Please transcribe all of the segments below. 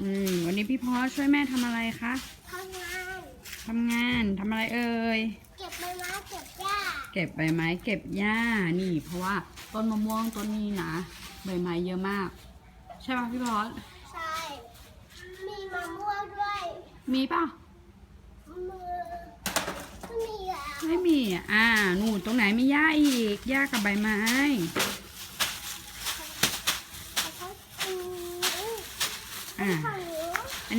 อืม วันนี้พี่พอช่วยแม่ทำอะไรคะทำงานทำงานทำอะไรเอ่ย เก็บใบไม้เก็บหญ้า เก็บใบไม้เก็บหญ้า นี่ เพราะว่าต้นมะม่วงต้นนี้นะใบไม้เยอะมาก ใช่ป่ะพี่พอสใช่ มีมะม่วงด้วย มีป่ะมือไม่มีแล้วไม่มี อะอ่านู่นตรงไหนมีหญ้าอีก หญ้ากับใบไม้แล้วก็อืมอ่าฝั่ง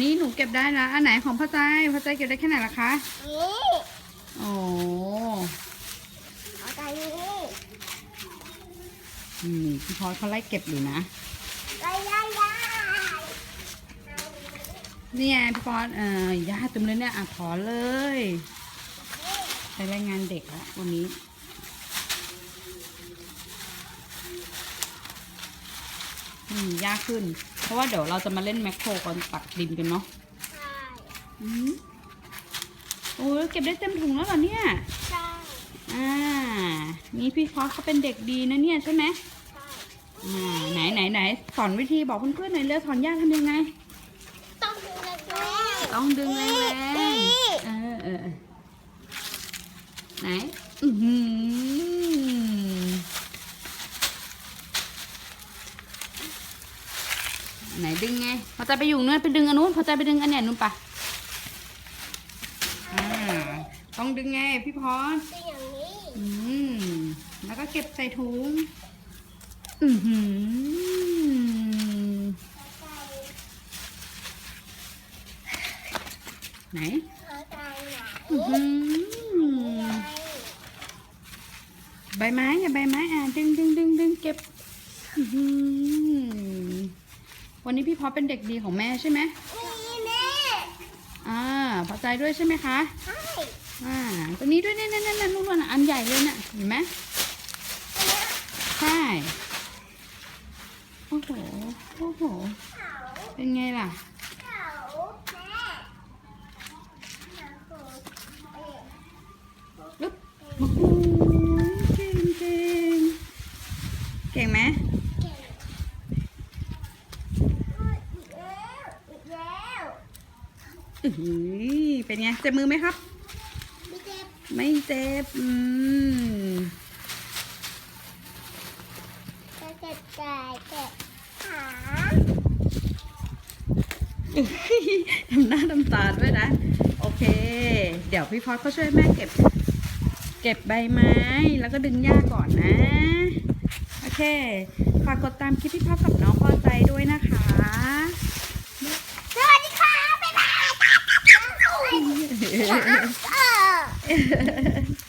นี้อันนี้หนูเก็บได้นะ อันไหนของพ่อใจพ่อใจเก็บได้แค่ไหนล่ะคะ นี่โอ้เอาใจนี้นี่พี่พอสเขาไล่เก็บอยู่นะไล่ไล่ไล่นี่ไงพี่พอสเอ่อหญ้าเต็มเลยเนี่ยอะถอนเลยไปรายงานเด็กแล้ววันนี้ อืมยากขึ้นเพ ราะว่าเดี๋ยวเราจะมาเล่นแมคโครก่อนตักดินกันเนาะใช่อืมโอ้ยเก็บได้เต็มถุงแล้วเหรอเนี่ย ใช่อ่า นี่พี่พอสเขาเป็นเด็กดีนะเนี่ยใช่ไหมใช่อ่า ไหนไหนไหนสอนวิธีบอกเพื่อนๆหน่อยเร็วถอนหญ้าทำยังไง ต้องดูแลตัวต้องดึงแรงๆเออเออเออไหน อือหือ ไหนดึงไง พอใจไปอยู่นู้นไปดึงอันนู้น พอใจไปดึงอันเนี้ยนู้นปะอ่าต้องดึงไงพี่พรเป็นอย่างนี้อืม แล้วก็เก็บใส่ถุง อือหือใช่ไหนเข้าใจไหนอือหือไงใบไม้อย่าใบไม้อะดึงดึงดึงดึงเก็บอื้อหือ วันนี้พี่พอเป็นเด็กดีของแม่ใช่ไหมนี่แม่อ่าพอใจด้วยใช่ไหมคะใช่อ่าตัวนี้ด้วยเนี่ยเนี่ยเนี่ยนู่นน่ะอันใหญ่เลยน่ะเห็นไหมอันเนี้ยใช่โอ้โหโอ้โหเขาเป็นไงล่ะเขาแม่เขาเอ๊ะอึ๊บโอ้โหเก่งเก่งเก่งไหม เก่งอีกแล้วอีกแล้ว อื้อหือเป็นไงเจ็บมือไหมครับ ไม่เจ็บไม่เจ็บอืมจะเจ็บใจเจ็บขาทำหน้าทำตาด้วยนะ โอเค เดี๋ยวพี่พอดก็ช่วยแม่เก็บ เก็บใบไม้ แล้วก็ดึงหญ้าก่อนนะ โอเค ฝากกดตามคลิปพี่พอดกับน้องพอใจด้วยนะคะ 아빠! 아, 아.